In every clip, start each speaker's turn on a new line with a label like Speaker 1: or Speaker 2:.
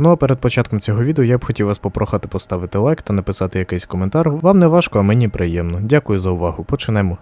Speaker 1: Ну а перед початком цього відео я б хотів вас попрохати поставити лайк та написати якийсь коментар. Вам не важко, а мені приємно. Дякую за увагу. Почнемо.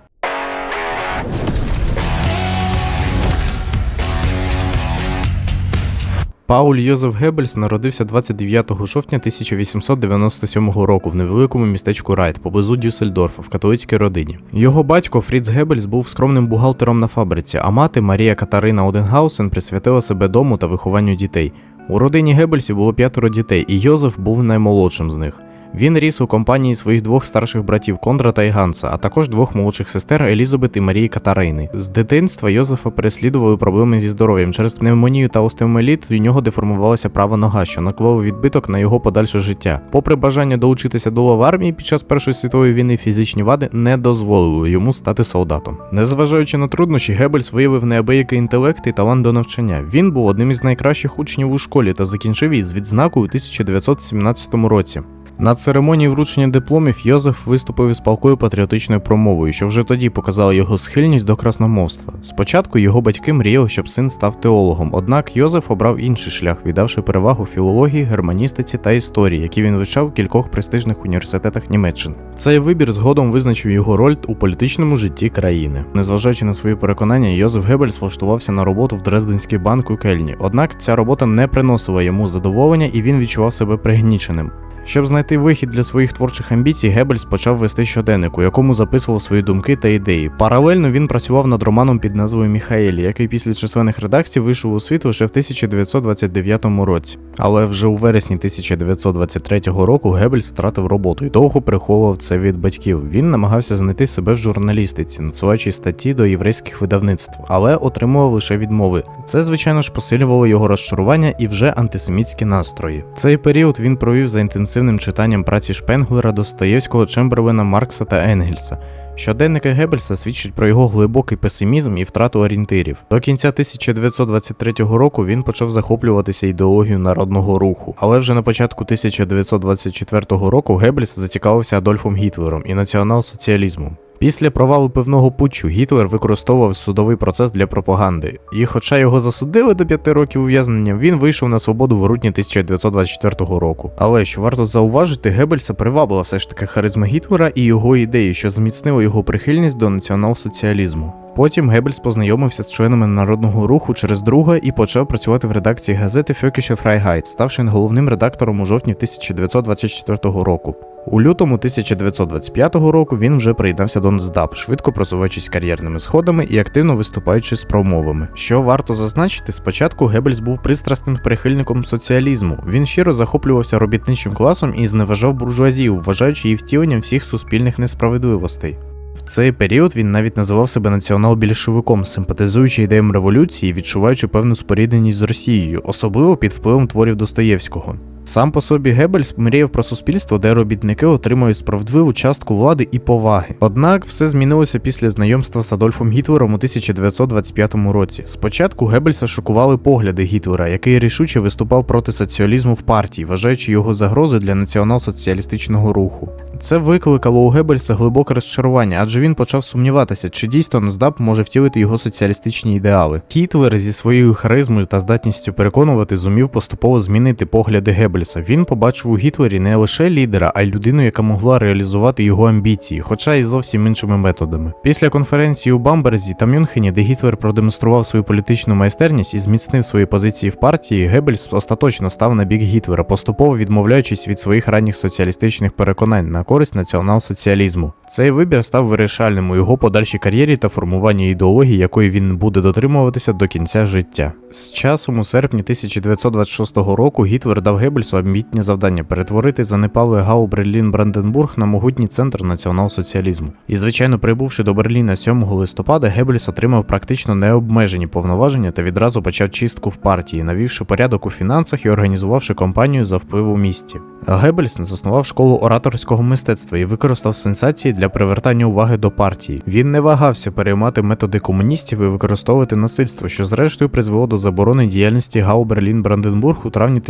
Speaker 1: Пауль Йозеф Геббельс народився 29 жовтня 1897 року в невеликому містечку Райт поблизу Дюссельдорфа в католицькій родині. Його батько Фріц Геббельс був скромним бухгалтером на фабриці, а мати Марія Катарина Оденгаусен присвятила себе дому та вихованню дітей. У родині Геббельсів було п'ятеро дітей, і Йозеф був наймолодшим з них. Він ріс у компанії своїх двох старших братів Кондрата і Ганса, а також двох молодших сестер Елізабет і Марії Катарини. З дитинства Йозефа переслідували проблеми зі здоров'ям. Через пневмонію та остеомеліт у нього деформувалася права нога, що наклало відбиток на його подальше життя. Попри бажання долучитися до лав армії під час Першої світової війни, фізичні вади не дозволили йому стати солдатом. Незважаючи на труднощі, Геббельс виявив неабиякий інтелект і талант до навчання. Він був одним із найкращих учнів у школі та закінчив її з відзнакою у 1917 році. На церемонії вручення дипломів Йозеф виступив із палкою патріотичною промовою, що вже тоді показало його схильність до красномовства. Спочатку його батьки мріяли, щоб син став теологом, однак Йозеф обрав інший шлях, віддавши перевагу філології, германістиці та історії, які він вивчав у кількох престижних університетах Німеччини. Цей вибір згодом визначив його роль у політичному житті країни. Незважаючи на свої переконання, Йозеф Геббельс влаштувався на роботу в Дрезденський банк у Кельні. Однак ця робота не приносила йому задоволення, і він відчував себе пригніченим. Щоб знайти вихід для своїх творчих амбіцій, Геббельс почав вести щоденник, у якому записував свої думки та ідеї. Паралельно він працював над романом під назвою Міхаелі, який після численних редакцій вийшов у світ лише в 1929 році. Але вже у вересні 1923 року Геббельс втратив роботу і довго приховував це від батьків. Він намагався знайти себе в журналістиці, надсилаючи статті до єврейських видавництв, але отримував лише відмови. Це, звичайно ж, посилювало його розчарування і вже антисемітські настрої. Цей період він провів за інтенсивним читанням праці Шпенглера, Достоєвського, Чемберлена, Маркса та Енгельса. Щоденники Геббельса свідчать про його глибокий песимізм і втрату орієнтирів. До кінця 1923 року він почав захоплюватися ідеологією народного руху, але вже на початку 1924 року Геббельс зацікавився Адольфом Гітлером і націонал-соціалізмом. Після провалу певного путчу Гітлер використовував судовий процес для пропаганди, і хоча його засудили до п'яти років ув'язнення, він вийшов на свободу в грудні 1924 року. Але що варто зауважити, Геббельса привабила все ж таки харизма Гітлера і його ідеї, що зміцнило його прихильність до націонал-соціалізму. Потім Геббельс познайомився з членами народного руху через друга і почав працювати в редакції газети Фьокіше Фрайгайт, ставши головним редактором у жовтні 1924 року. У лютому 1925 року він вже приєднався до НСДАП, швидко просуваючись кар'єрними сходами і активно виступаючи з промовами. Що варто зазначити, спочатку Геббельс був пристрасним прихильником соціалізму. Він щиро захоплювався робітничим класом і зневажав буржуазію, вважаючи її втіленням всіх суспільних несправедливостей. В цей період він навіть називав себе націонал-більшовиком, симпатизуючи ідеям революції, відчуваючи певну спорідненість з Росією, особливо під впливом творів Достоєвського. Сам по собі Геббельс мріяв про суспільство, де робітники отримують справедливу частку влади і поваги. Однак все змінилося після знайомства з Адольфом Гітлером у 1925 році. Спочатку Геббельса шокували погляди Гітлера, який рішуче виступав проти соціалізму в партії, вважаючи його загрозою для націонал-соціалістичного руху. Це викликало у Геббельса глибоке розчарування, адже він почав сумніватися, чи дійсно NSDAP може втілити його соціалістичні ідеали. Гітлер зі своєю харизмою та здатністю переконувати зумів поступово змінити погляди Геббельса. Він побачив у Гітлері не лише лідера, а й людину, яка могла реалізувати його амбіції, хоча й зовсім іншими методами. Після конференції у Бамберзі та Мюнхені, де Гітлер продемонстрував свою політичну майстерність і зміцнив свої позиції в партії, Геббельс остаточно став на бік Гітлера, поступово відмовляючись від своїх ранніх соціалістичних переконань на користь націонал-соціалізму. Цей вибір став вирішальним у його подальшій кар'єрі та формуванні ідеології, якої він буде дотримуватися до кінця життя. З часом, у серпні 1926 року, Гітлер дав Геббельсу амбітні завдання перетворити занепалий Гау Берлін Бранденбург на могутній центр націонал-соціалізму. І, звичайно, прибувши до Берліна 7 листопада, Геббельс отримав практично необмежені повноваження та відразу почав чистку в партії, навівши порядок у фінансах і організувавши кампанію за вплив у місті. Геббельс заснував школу ораторського мистецтва і використав сенсації для привертання уваги до партії. Він не вагався переймати методи комуністів і використовувати насильство, що зрештою призвело до заборони діяльності ГАУ Берлін Бранденбург у травні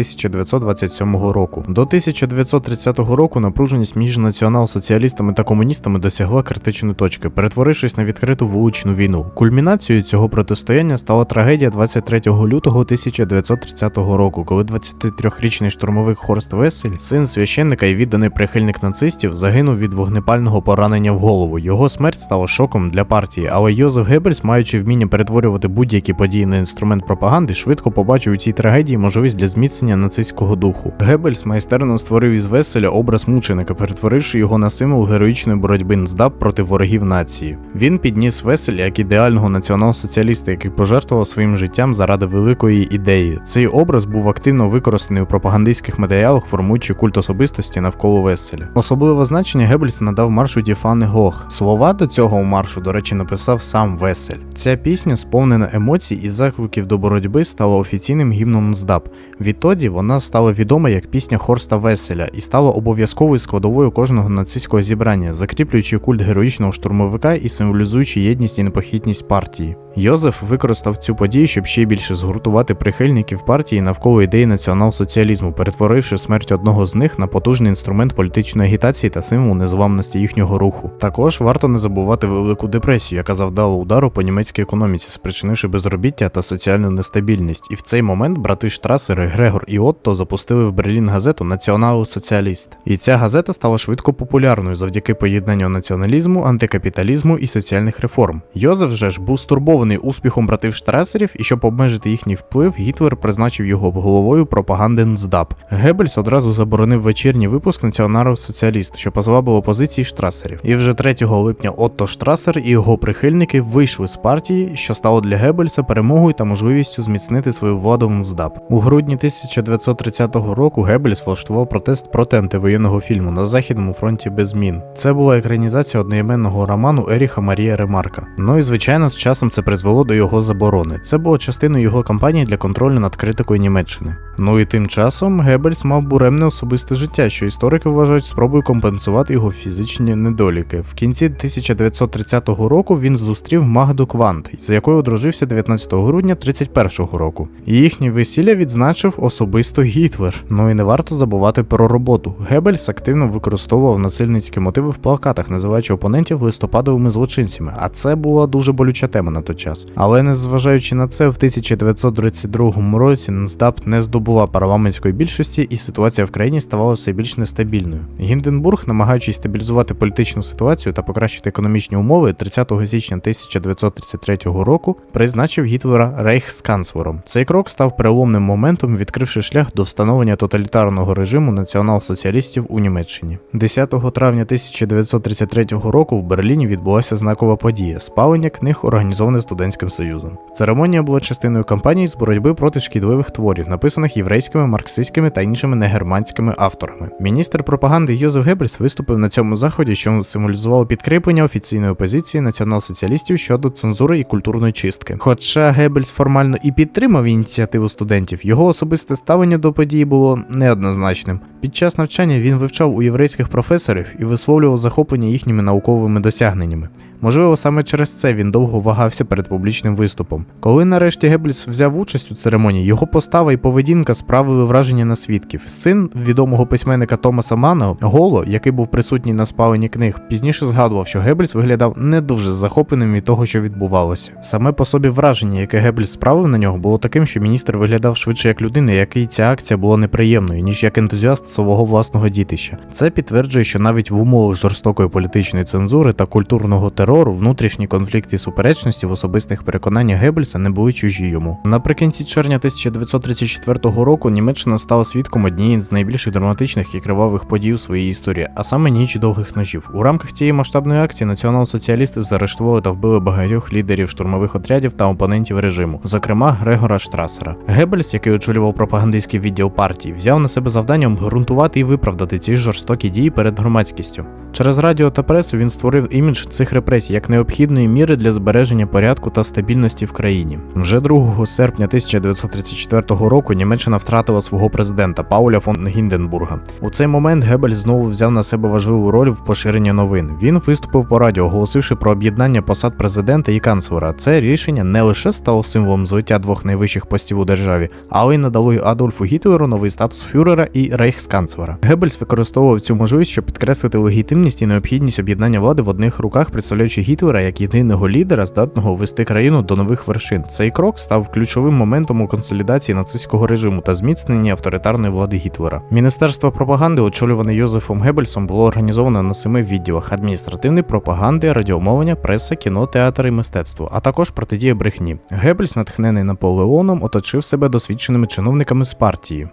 Speaker 1: 1927 року. До 1930 року напруженість між націонал-соціалістами та комуністами досягла критичної точки, перетворившись на відкриту вуличну війну. Кульмінацією цього протистояння стала трагедія 23 лютого 1930 року, коли 23-річний штурмовик Хорст Весель, син священника і відданий прихильник нацистів, загинув від вогнепального поранення в голову. Його смерть стала шоком для партії, але Йозеф Геббельс, маючи вміння перетворювати будь-які події на інструмент пропаганди, швидко побачив у цій трагедії можливість для зміцнення нацистського духу. Геббельс майстерно створив із Веселя образ мученика, перетворивши його на символ героїчної боротьби НСДАП проти ворогів нації. Він підніс Веселя як ідеального націонал-соціаліста, який пожертвував своїм життям заради великої ідеї. Цей образ був активно використаний у пропагандистських матеріалах, формуючи культ особистості навколо Веселя. Особливе значення Геббельс надав маршу Діфани Гох. Слова до цього маршу, до речі, написав сам Весель. Ця пісня, сповнена емоцій і закликів до боротьби, стала офіційним гімном НСДАП. Відтоді вона стала відома як пісня Хорста Веселя і стала обов'язковою складовою кожного нацистського зібрання, закріплюючи культ героїчного штурмовика і символізуючи єдність і непохитність партії. Йозеф використав цю подію, щоб ще більше згуртувати прихильників партії навколо ідеї націонал-соціалізму, перетворивши смерть одного з них на потужний інструмент політичної агітації та символ незламності їхнього руху. Також варто не забувати велику депресію, яка завдала удару по німецькій економіці, спричинивши безробіття та соціальну нестабільність. І в цей момент брати Штрасери, Грегор і Отто запустили в Берлін газету Націонал-соціаліст. І ця газета стала швидко популярною завдяки поєднанню націоналізму, антикапіталізму і соціальних реформ. Йозеф же ж був стурбований успіхом братів Штрасерів, і щоб обмежити їхній вплив, Гітлер призначив його головою пропаганди НСДАП. Геббельс одразу заборонив вечірній випуск Націонал-соціаліст, що позбавило позиції Штрасерів. І вже 3 липня Отто Штрасер і його прихильники вийшли з партії, що стало для Геббельса перемогою та можливістю зміцнити свою владу в НСДАП. У грудні 1930 року Геббельс влаштував протест проти антивоєнного фільму на Західному фронті без змін. Це була екранізація одноіменного роману Еріха Марія Ремарка. Ну і звичайно, з часом це призвело до його заборони. Це було частиною його кампанії для контролю над критикою Німеччини. Ну і тим часом Геббельс мав буремне особисте життя, що історики вважають спробою компенсувати його фізичні недоліки. В кінці 1930 року він зустрів Магду Квант, з якою одружився 19 грудня 31 року. Їхнє весілля відзначив особисто Гітлер. Ну і не варто забувати про роботу. Геббельс активно використовував насильницькі мотиви в плакатах, називаючи опонентів листопадовими злочинцями. А це була дуже болюча тема на той час. Але незважаючи на це, в 1932 році НСДАП не здобула парламентської більшості, і ситуація в країні ставала все більш нестабільною. Гінденбург, намагаючись стабілізувати політичну ситуацію та покращити економічні умови, 30 січня 1933 року призначив Гітлера рейхсканцлером. Цей крок став переломним моментом, відкривши шлях до встановлення тоталітарного режиму націонал-соціалістів у Німеччині. 10 травня 1933 року в Берліні відбулася знакова подія спалення книг, організоване студентським союзом. Церемонія була частиною кампанії з боротьби проти шкідливих творів, написаних єврейськими, марксистськими та іншими негерманськими авторами. Міністр пропаганди Йозеф Геббельс виступив на цьому заході, що символізувало підкріплення офіційної позиції націонал-соціалістів щодо цензури і культурної чистки. Хоча Геббельс формально і підтримав ініціативу студентів, його особисте ставлення до події було неоднозначним. Під час навчання він вивчав у єврейських професорів і висловлював захоплення їхніми науковими досягненнями. Можливо, саме через це він довго вагався перед публічним виступом. Коли нарешті Геббельс взяв участь у церемонії, його постава і поведінка справили враження на свідків. Син відомого письменника Томаса Мана, Голо, який був присутній на спаленні книг, пізніше згадував, що Геббельс виглядав не дуже захопленим від того, що відбувалося. Саме по собі враження, яке Геббельс справив на нього, було таким, що міністр виглядав швидше як людина, який ця акція була неприємною, ніж як ентузіаст свого власного дітища. Це підтверджує, що навіть в умовах жорстокої політичної цензури та культурного терору внутрішні конфлікти і суперечності в особистих переконаннях Геббельса не були чужі йому. Наприкінці червня 1934 року Німеччина стала свідком однієї з найбільших драматичних і кривавих подій у своїй історії, а саме ніч довгих ножів. У рамках цієї масштабної акції націонал-соціалісти заарештували та вбили багатьох лідерів штурмових отрядів та опонентів режиму, зокрема Грегора Штрасера. Геббельс, який очолював пропагандистський відділ партії, взяв на себе завдання обґрунтувати і виправдати ці жорстокі дії перед громадськістю. Через радіо та пресу він створив імідж цих репресій пресі як необхідної міри для збереження порядку та стабільності в країні. Вже 2 серпня 1934 року Німеччина втратила свого президента Пауля фон Гінденбурга. У цей момент Гебель знову взяв на себе важливу роль в поширенні новин. Він виступив по радіо, оголосивши про об'єднання посад президента і канцлера. Це рішення не лише стало символом звиття двох найвищих постів у державі, але й надало Адольфу Гітлеру новий статус фюрера і рейхсканцлера. Геббельс використовував цю можливість, щоб підкреслити легітимність і необхідність об'єднання влади в одних руках, представляючи Гітлера як єдиного лідера, здатного вести країну до нових вершин. Цей крок став ключовим моментом у консолідації нацистського режиму та зміцненні авторитарної влади Гітлера. Міністерство пропаганди, очолюване Йозефом Геббельсом, було організовано на семи відділах: адміністративної пропаганди, радіомовлення, преса, кіно, театр і мистецтво, а також протидія брехні. Геббельс, натхнений Наполеоном, оточив себе досвідченими чиновниками з партії.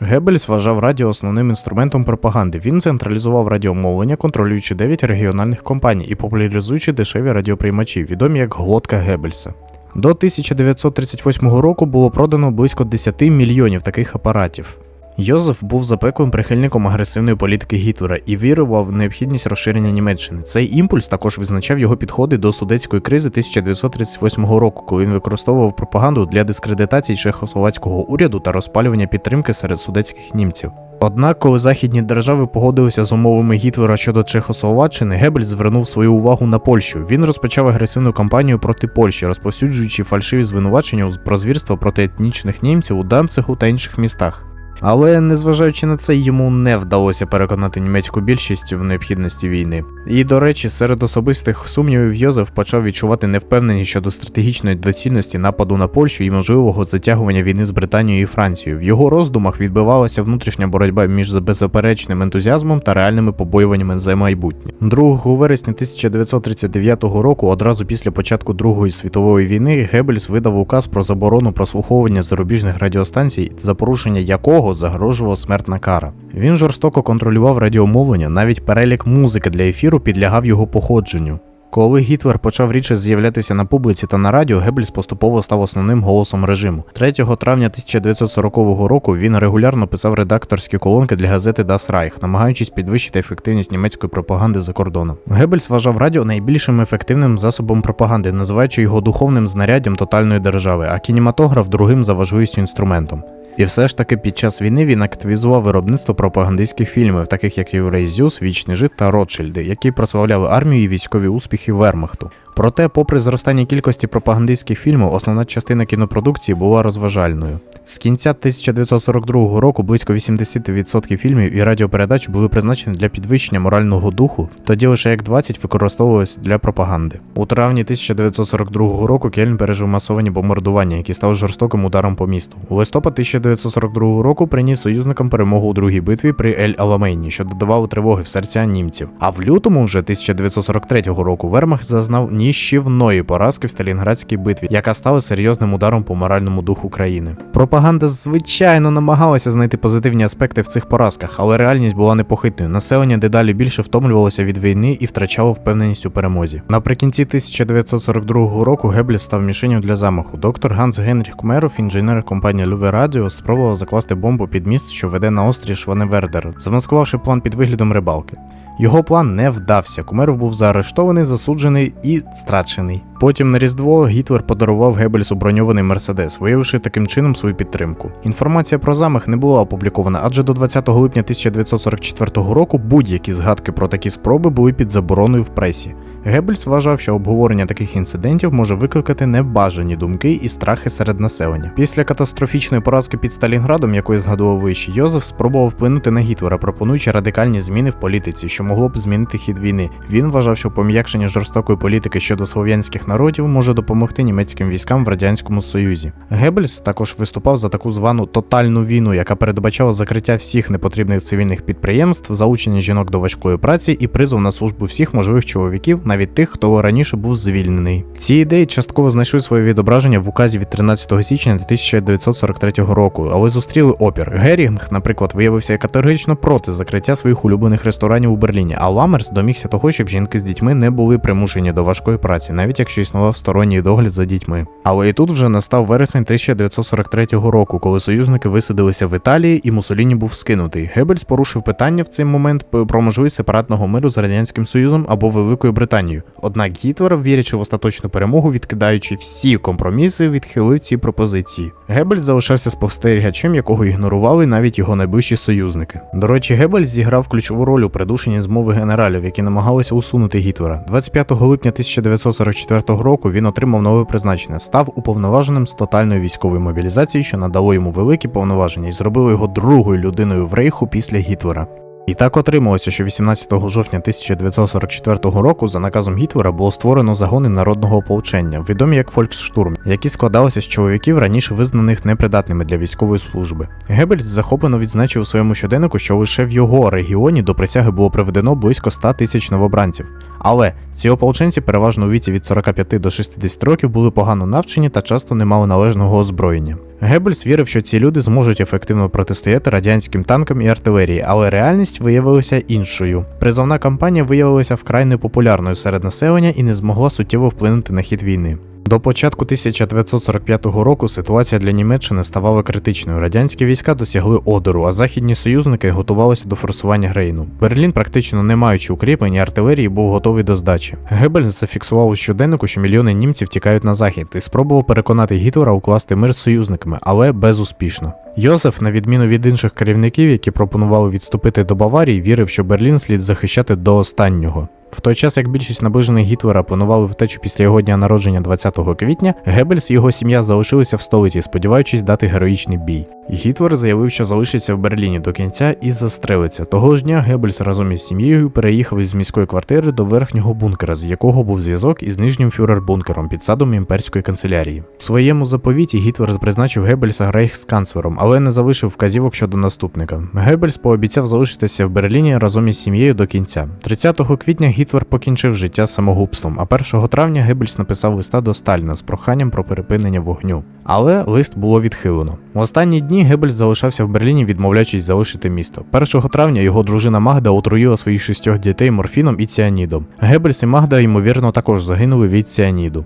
Speaker 1: Геббельс вважав радіо основним інструментом пропаганди. Він централізував радіомовлення, контролюючи 9 регіональних компаній і популяризуючи дешеві радіоприймачі, відомі як глотка Геббельса. До 1938 року було продано близько 10 мільйонів таких апаратів. Йозеф був запеклим прихильником агресивної політики Гітлера і вірував в необхідність розширення Німеччини. Цей імпульс також визначав його підходи до судетської кризи 1938 року, коли він використовував пропаганду для дискредитації чехословацького уряду та розпалювання підтримки серед судетських німців. Однак, коли західні держави погодилися з умовами Гітлера щодо Чехословаччини, Гебель звернув свою увагу на Польщу. Він розпочав агресивну кампанію проти Польщі, розповсюджуючи фальшиві звинувачення про звірства проти етнічних німців у Данцигу та інших містах. Але незважаючи на це, йому не вдалося переконати німецьку більшість в необхідності війни. І до речі, серед особистих сумнівів Йозеф почав відчувати невпевненість щодо стратегічної доцільності нападу на Польщу і можливого затягування війни з Британією і Францією. В його роздумах відбивалася внутрішня боротьба між беззаперечним ентузіазмом та реальними побоюваннями за майбутнє. 2 вересня 1939 року, одразу після початку Другої світової війни, Геббельс видав указ про заборону прослуховування зарубіжних радіостанцій, за порушення якого загрожувала смертна кара. Він жорстоко контролював радіомовлення, навіть перелік музики для ефіру підлягав його походженню. Коли Гітлер почав рідше з'являтися на публіці та на радіо, Геббельс поступово став основним голосом режиму. 3 травня 1940 року він регулярно писав редакторські колонки для газети Das Reich, намагаючись підвищити ефективність німецької пропаганди за кордоном. Геббельс вважав радіо найбільшим ефективним засобом пропаганди, називаючи його духовним знаряддям тотальної держави, а кінематограф другим за важливістю інструментом. І все ж таки під час війни він активізував виробництво пропагандистських фільмів, таких як Єврей Зюс, Вічний жит та Ротшильди, які прославляли армію і військові успіхи Вермахту. Проте, попри зростання кількості пропагандистських фільмів, основна частина кінопродукції була розважальною. З кінця 1942 року близько 80% фільмів і радіопередач були призначені для підвищення морального духу, тоді лише як 20 використовувалось для пропаганди. У травні 1942 року Кельн пережив масовані бомбардування, які стали жорстоким ударом по місту. У листопад 1942 року приніс союзникам перемогу у другій битві при Ель Аламейні, що додавало тривоги в серця німців. А в лютому вже 1943 року Вермах зазнав ніщівної поразки в Сталінградській битві, яка стала серйозним ударом по моральному духу країни. Пропаганда, звичайно, намагалася знайти позитивні аспекти в цих поразках, але реальність була непохитною. Населення дедалі більше втомлювалося від війни і втрачало впевненість у перемозі. Наприкінці 1942 року Гебліс став мішенью для замаху. Доктор Ганс Генріх Кмеров, інженер компанії Люве Радіо, спробував закласти бомбу під міст, що веде на острів Шваневердер, замаскувавши план під виглядом рибалки. Його план не вдався. Кумеров був заарештований, засуджений і страчений. Потім на Різдво Гітлер подарував Геббельсу броньований Мерседес, виявивши таким чином свою підтримку. Інформація про замах не була опублікована, адже до 20 липня 1944 року будь-які згадки про такі спроби були під забороною в пресі. Геббельс вважав, що обговорення таких інцидентів може викликати небажані думки і страхи серед населення. Після катастрофічної поразки під Сталінградом, якої згадував вище, Йозеф спробував вплинути на Гітлера, пропонуючи радикальні зміни в політиці, що могло б змінити хід війни. Він вважав, що пом'якшення жорстокої політики щодо слов'янських народів може допомогти німецьким військам в радянському союзі. Геббельс також виступав за таку звану тотальну війну, яка передбачала закриття всіх непотрібних цивільних підприємств, залучення жінок до важкої праці і призов на службу всіх можливих чоловіків, навіть тих, хто раніше був звільнений. Ці ідеї частково знайшли своє відображення в указі від 13 січня 1943 року, але зустріли опір. Герінг, наприклад, виявився категорично проти закриття своїх улюблених ресторанів у Берліні, а Ламерс домігся того, щоб жінки з дітьми не були примушені до важкої праці, навіть якщо що існував сторонній догляд за дітьми. Але і тут вже настав вересень 1943 року, коли союзники висадилися в Італії і Мусоліні був скинутий. Геббельс порушив питання в цей момент про можливість сепаратного миру з радянським союзом або Великою Британією. Однак Гітлер, вірячи в остаточну перемогу, відкидаючи всі компроміси, відхилив ці пропозиції. Геббельс залишався спостерігачем, якого ігнорували навіть його найближчі союзники. До речі, Геббельс зіграв ключову роль у придушенні змови генералів, які намагалися усунути Гітлера. 25 липня 1944 року він отримав нове призначення, став уповноваженим з тотальної військової мобілізації, що надало йому великі повноваження і зробило його другою людиною в рейху після Гітлера. І так отрималося, що 18 жовтня 1944 року за наказом Гітлера було створено загони народного ополчення, відомі як Фольксштурм, які складалися з чоловіків, раніше визнаних непридатними для військової служби. Геббельс захоплено відзначив у своєму щоденнику, що лише в його регіоні до присяги було приведено близько 100 тисяч новобранців. Але ці ополченці, переважно у віці від 45 до 60 років, були погано навчені та часто не мали належного озброєння. Геббельс вірив, що ці люди зможуть ефективно протистояти радянським танкам і артилерії, але реальність виявилася іншою. Призовна кампанія виявилася вкрай непопулярною серед населення і не змогла суттєво вплинути на хід війни. До початку 1945 року ситуація для Німеччини ставала критичною. Радянські війська досягли Одеру, а західні союзники готувалися до форсування Грейну. Берлін, практично не маючи укріплень і артилерії, був готовий до здачі. Гебель зафіксував у щоденнику, що мільйони німців тікають на захід, і спробував переконати Гітлера укласти мир з союзниками, але безуспішно. Йозеф, на відміну від інших керівників, які пропонували відступити до Баварії, вірив, що Берлін слід захищати до останнього. В той час, як більшість наближених Гітлера планували втечу після його дня народження 20 квітня, Геббельс і його сім'я залишилися в столиці, сподіваючись дати героїчний бій. Гітлер заявив, що залишиться в Берліні до кінця і застрелиться. Того ж дня Геббельс разом із сім'єю переїхав із міської квартири до верхнього бункера, з якого був зв'язок із нижнім фюрер-бункером під садом імперської канцелярії. В своєму заповіті Гітлер призначив Геббельса рейхсканцлером, але не залишив вказівок щодо наступника. Геббельс пообіцяв залишитися в Берліні разом із сім'єю до кінця. 30 квітня Гітлер покінчив життя самогубством, а 1 травня Геббельс написав листа до Сталіна з проханням про припинення вогню. Але лист було відхилено. В останні дні Геббельс залишався в Берліні, відмовляючись залишити місто. 1 травня його дружина Магда отруїла своїх шістьох дітей морфіном і ціанідом. Геббельс і Магда, ймовірно, також загинули від ціаніду.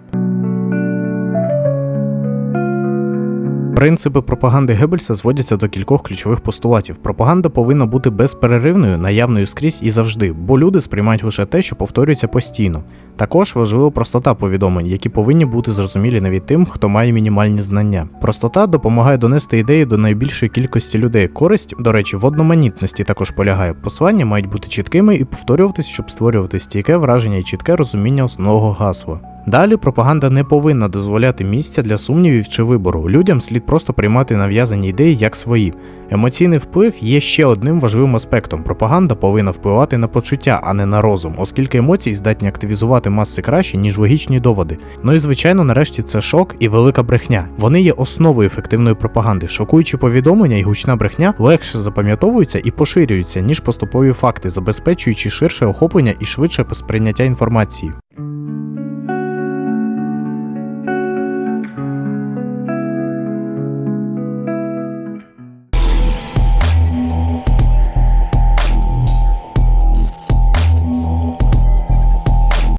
Speaker 1: Принципи пропаганди Геббельса зводяться до кількох ключових постулатів. Пропаганда повинна бути безперервною, наявною скрізь і завжди, бо люди сприймають лише те, що повторюється постійно. Також важлива простота повідомлень, які повинні бути зрозумілі навіть тим, хто має мінімальні знання. Простота допомагає донести ідеї до найбільшої кількості людей. Користь, до речі, в одноманітності також полягає. Послання мають бути чіткими і повторюватись, щоб створювати стійке враження і чітке розуміння основного гасла. Далі пропаганда не повинна дозволяти місця для сумнівів чи вибору. Людям слід просто приймати нав'язані ідеї як свої. Емоційний вплив є ще одним важливим аспектом. Пропаганда повинна впливати на почуття, а не на розум, оскільки емоції здатні активізувати маси краще, ніж логічні доводи. Ну і звичайно, нарешті це шок і велика брехня. Вони є основою ефективної пропаганди. Шокуючі повідомлення і гучна брехня легше запам'ятовуються і поширюються, ніж поступові факти, забезпечуючи ширше охоплення і швидше сприйняття інформації.